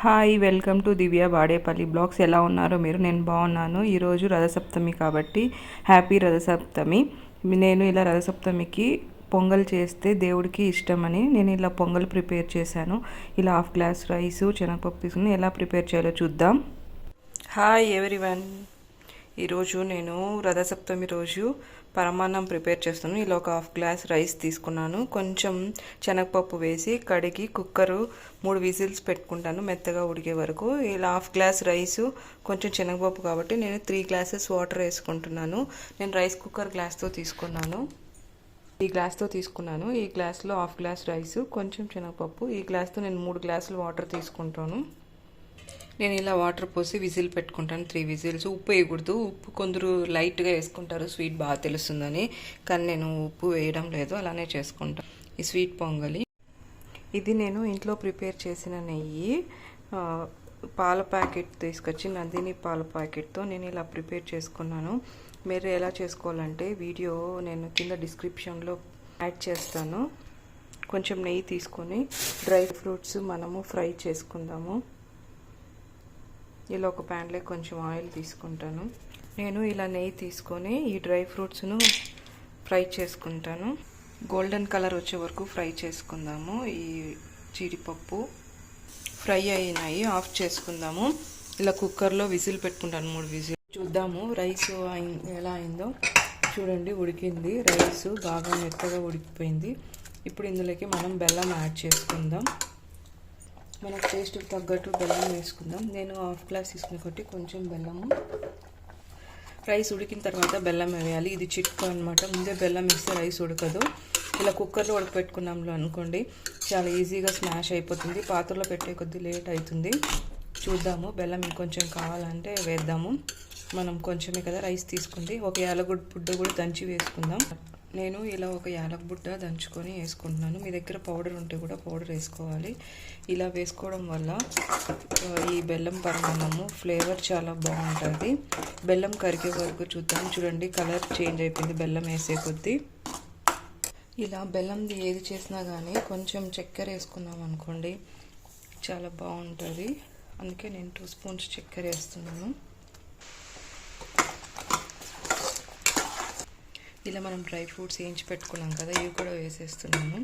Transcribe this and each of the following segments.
Hi welcome to Divya Vadepalli blogs. ఎలా ఉన్నారో మీరు? నేను బాగున్నాను. ఈరోజు రథసప్తమి కాబట్టి హ్యాపీ రథసప్తమి. నేను ఇలా రథసప్తమికి పొంగల్ చేస్తే దేవుడికి ఇష్టమని నేను ఇలా పొంగల్ ప్రిపేర్ చేశాను. ఇలా హాఫ్ గ్లాస్ రైసు శనగపప్పు తీసుకుని ఎలా ప్రిపేర్ చేయాలో చూద్దాం. Hi everyone. ఈరోజు నేను రథసప్తమి రోజు పరమాన్నం ప్రిపేర్ చేస్తాను. ఇలా ఒక హాఫ్ గ్లాస్ రైస్ తీసుకున్నాను. కొంచెం శనగపప్పు వేసి కడిగి కుక్కరు మూడు విజిల్స్ పెట్టుకుంటాను మెత్తగా ఉడికే వరకు. ఇలా హాఫ్ గ్లాస్ రైస్ కొంచెం శనగపప్పు కాబట్టి నేను త్రీ గ్లాసెస్ వాటర్ వేసుకుంటున్నాను. నేను రైస్ కుక్కర్ గ్లాస్తో తీసుకున్నాను. ఈ గ్లాస్తో తీసుకున్నాను. ఈ గ్లాస్లో హాఫ్ గ్లాస్ రైస్ కొంచెం శనగపప్పు. ఈ గ్లాస్తో నేను మూడు గ్లాసులు వాటర్ తీసుకుంటాను. నేను ఇలా వాటర్ పోసి విజిల్ పెట్టుకుంటాను. Three whistles. ఉప్పు వేయకూడదు. ఉప్పు కొందరు లైట్గా వేసుకుంటారు. స్వీట్ బాగా తెలుస్తుందని. కానీ నేను ఉప్పు వేయడం లేదు. అలానే చేసుకుంటాను ఈ స్వీట్ పొంగలి. ఇది నేను ఇంట్లో ప్రిపేర్ చేసిన నెయ్యి. పాల ప్యాకెట్ తీసుకొచ్చి నందిని పాల ప్యాకెట్తో నేను ఇలా ప్రిపేర్ చేసుకున్నాను. మీరు ఎలా చేసుకోవాలంటే వీడియో నేను కింద డిస్క్రిప్షన్లో యాడ్ చేస్తాను. కొంచెం నెయ్యి తీసుకొని డ్రై ఫ్రూట్స్ మనము ఫ్రై చేసుకుందాము. ఇలా ఒక ప్యాన్లో కొంచెం ఆయిల్ తీసుకుంటాను. నేను ఇలా నెయ్యి తీసుకొని ఈ డ్రై ఫ్రూట్స్ను ఫ్రై చేసుకుంటాను. గోల్డెన్ కలర్ వచ్చే వరకు ఫ్రై చేసుకుందాము. ఈ జీడిపప్పు ఫ్రై అయినాయి ఆఫ్ చేసుకుందాము. ఇలా కుక్కర్లో విజిల్ పెట్టుకుంటాను మూడు విజిల్. చూద్దాము రైస్ ఎలా అయిందో. చూడండి ఉడికింది. రైస్ బాగా మెత్తగా ఉడికిపోయింది. ఇప్పుడు ఇందులోకి మనం బెల్లం యాడ్ చేసుకుందాం. మన టేస్ట్కి తగ్గట్టు బెల్లం వేసుకుందాం. నేను హాఫ్ గ్లాస్ తీసుకున్న కొట్టి కొంచెం బెల్లము. రైస్ ఉడికిన తర్వాత బెల్లం వేయాలి. ఇది చిట్కు అనమాట ముందే బెల్లం వేస్తే రైస్ ఉడకదు. ఇలా కుక్కర్లో ఉడకపెట్టుకున్నాంలో అనుకోండి చాలా ఈజీగా స్మాష్ అయిపోతుంది. పాత్రలో పెట్టే కొద్దీ లేట్ అవుతుంది. చూద్దాము. బెల్లం ఇంకొంచెం కావాలంటే వేద్దాము. మనం కొంచెమే కదా రైస్ తీసుకుంది. ఒక యాలగుడ్ బుడ్డ కూడా దంచి వేసుకుందాం. నేను ఇలా ఒక యాలక్ బుట్ట దంచుకొని వేసుకుంటున్నాను. మీ దగ్గర పౌడర్ ఉంటే కూడా పౌడర్ వేసుకోవాలి. ఇలా వేసుకోవడం వల్ల ఈ బెల్లం పరమాన్నము ఫ్లేవర్ చాలా బాగుంటుంది. బెల్లం కరిగే వరకు చూద్దాం. చూడండి కలర్ చేంజ్ అయిపోయింది. బెల్లం వేసే కొద్దీ. ఇలా బెల్లంది ఏది చేసినా కానీ కొంచెం చక్కెర వేసుకున్నాం అనుకోండి. చాలా బాగుంటుంది. అందుకే నేను టూ స్పూన్స్ చక్కెర వేస్తున్నాను. ఇలా మనం డ్రై ఫ్రూట్స్ వేయించి పెట్టుకున్నాం కదా ఇవి కూడా వేసేస్తున్నాము.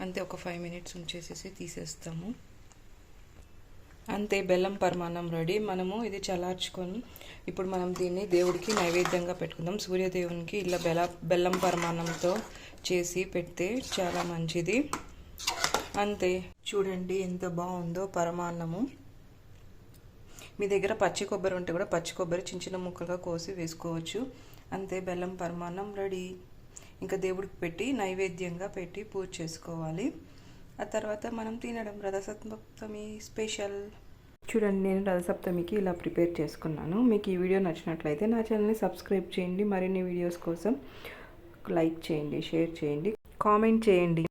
అంతే ఒక ఫైవ్ మినిట్స్ ఉంచేసేసి తీసేస్తాము. అంతే బెల్లం పరమాన్నం రెడీ. మనము ఇది చల్లార్చుకొని ఇప్పుడు మనం దీన్ని దేవుడికి నైవేద్యంగా పెట్టుకుందాం. సూర్యదేవునికి ఇలా బెల బెల్లం పరమాన్నంతో చేసి పెడితే చాలా మంచిది. అంతే. చూడండి ఎంత బాగుందో పరమాన్నము. మీ దగ్గర పచ్చి కొబ్బరి ఉంటే కూడా పచ్చి కొబ్బరి చిన్న చిన్న ముక్కలుగా కోసి వేసుకోవచ్చు. అంతే బెల్లం పరమాన్నం రెడీ. ఇంకా దేవుడికి పెట్టి నైవేద్యంగా పెట్టి పూజ చేసుకోవాలి. ఆ తర్వాత మనం తినడం రథసప్తమి స్పెషల్. చూడండి నేను రథసప్తమికి ఇలా ప్రిపేర్ చేసుకున్నాను. మీకు ఈ వీడియో నచ్చినట్లయితే నా ఛానల్ని సబ్స్క్రైబ్ చేయండి. మరిన్ని వీడియోస్ కోసం లైక్ చేయండి షేర్ చేయండి కామెంట్ చేయండి.